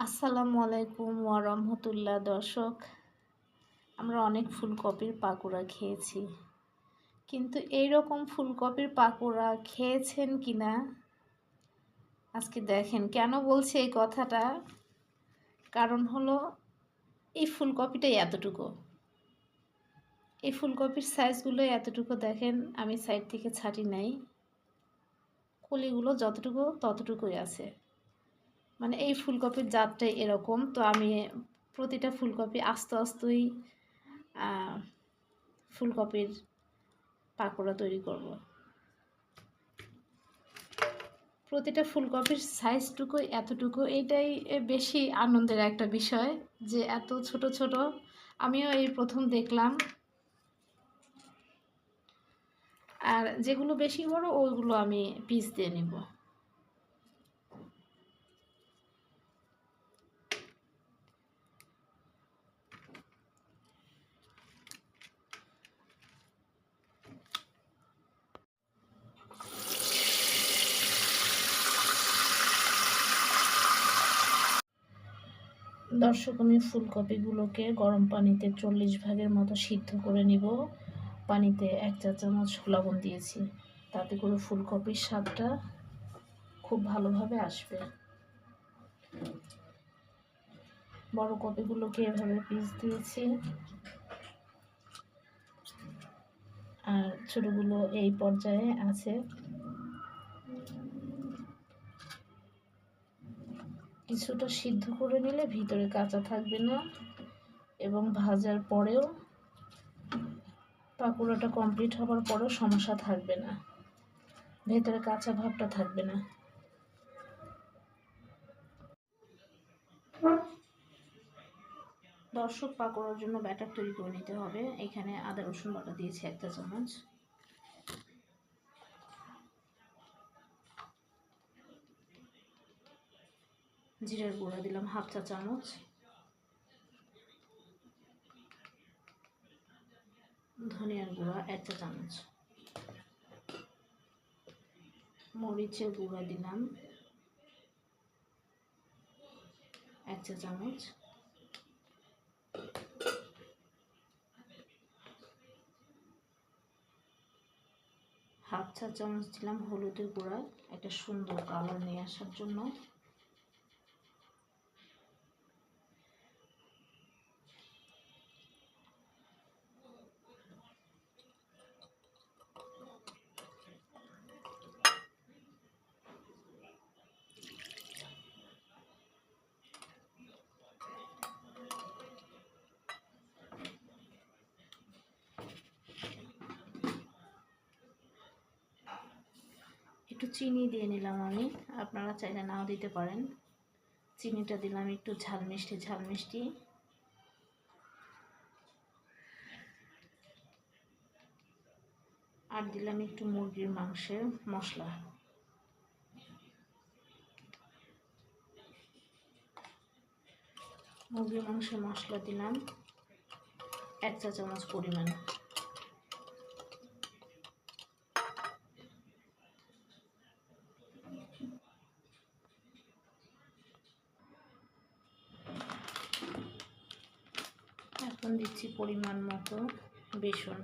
আসসালামু আলাইকুম ওয়ারহমতুল্লাহ দর্শক। আমরা অনেক ফুলকপির পাকোড়া খেয়েছি। কিন্তু এই রকম ফুলকপির পাকোড়া খেয়েছেন কি না আজকে দেখেন, কেন বলছি এই কথাটা? কারণ হলো, এই ফুলকপিটাই এতটুকু। এই ফুলকপির সাইজগুলো এতটুকু দেখেন, আমি সাইড থেকে ছাটি নাই। কলিগুলো যতটুকু, ততটুকুই আছে। মানে এই ফুলকপির জাতটাই এরকম। তো আমি প্রতিটা ফুলকপি আস্তে আস্তেই ফুলকপির পাকোড়া তৈরি করব। প্রতিটা ফুলকপির সাইজটুকু এতটুকু এটাই বেশি আনন্দের একটা বিষয় যে এত ছোট ছোট। আমিও এই প্রথম দেখলাম। আর যেগুলো বেশি বড় ওইগুলো আমি পিস দিয়ে নিব। দর্শক, আমি ফুলকপিগুলোকে গরম পানিতে চল্লিশ ভাগের মতো সিদ্ধ করে নিব। পানিতে এক চা চামচ লবণ দিয়েছি। তাতে করে ফুলকপির স্বাদটা খুব ভালোভাবে আসবে। বড় কপিগুলোকে এভাবে পিস দিয়েছি। আর ছোটোগুলো এই পর্যায়ে আছে। কিছুটা সিদ্ধ করে নিলে ভিতরে কাঁচা থাকবে না। এবং ভাজার পরেও পাকোড়াটা কমপ্লিট হবার পরেও সমস্যা থাকবে না। ভেতরে কাঁচা ভাবটা থাকবে না। দর্শক, পাকোড়ার জন্য ব্যাটার তৈরি করে নিতে হবে। এখানে আদা, রসুন বাটা দিয়েছি একটা চামচ। জিরার গুঁড়া দিলাম, হাফ চা চামচ। ধনিয়ার গুঁড়া, এক চা চামচ। মরিচের গুঁড়া দিলাম, এক চা চামচ। হাফ চা চামচ দিলাম হলুদের গুঁড়া, একটা সুন্দর কালার নিয়ে আসার জন্য। একটু চিনি দিয়ে নিলাম আমি। আপনারা চাইলে নাও দিতে পারেন। চিনিটা দিলাম একটু ঝাল মিষ্টি ঝাল মিষ্টি। আর দিলাম একটু মুরগির মাংসের মশলা। মুরগির মাংসের মশলা দিলাম এক চা চামচ পরিমাণ। এখন দিচ্ছি পরিমাণ মতো বেসন।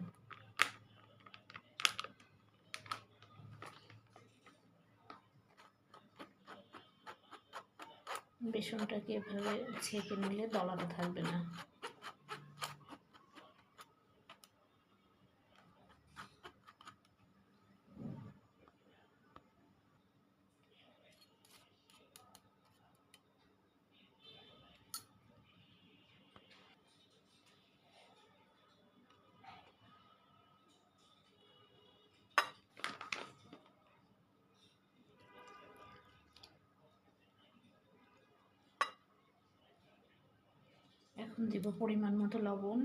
বেসনটাকে এভাবে ছেঁকে নিলে দলাটা থাকবে না। দিব পরিমাণ মতো লবণ।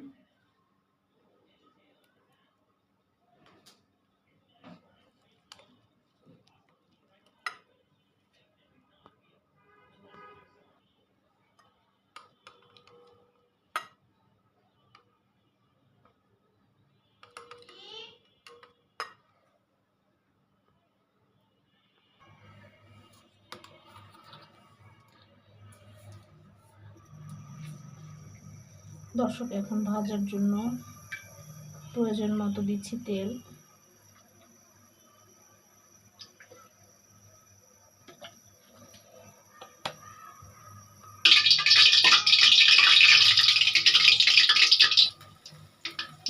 দর্শক, এখন ভাজার জন্য প্রয়োজন মতো দিচ্ছি তেল।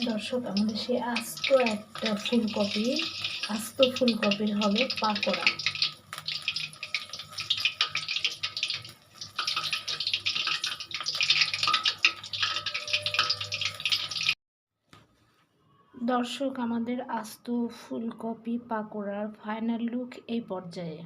দর্শক, আমাদের সে আস্ত একটা ফুলকপি, আস্ত ফুলকপির হবে পাকোড়া। দর্শক আমাদের আস্ত ফুলকপি পাকোড়ার ফাইনাল লুক এই পর্যায়ে।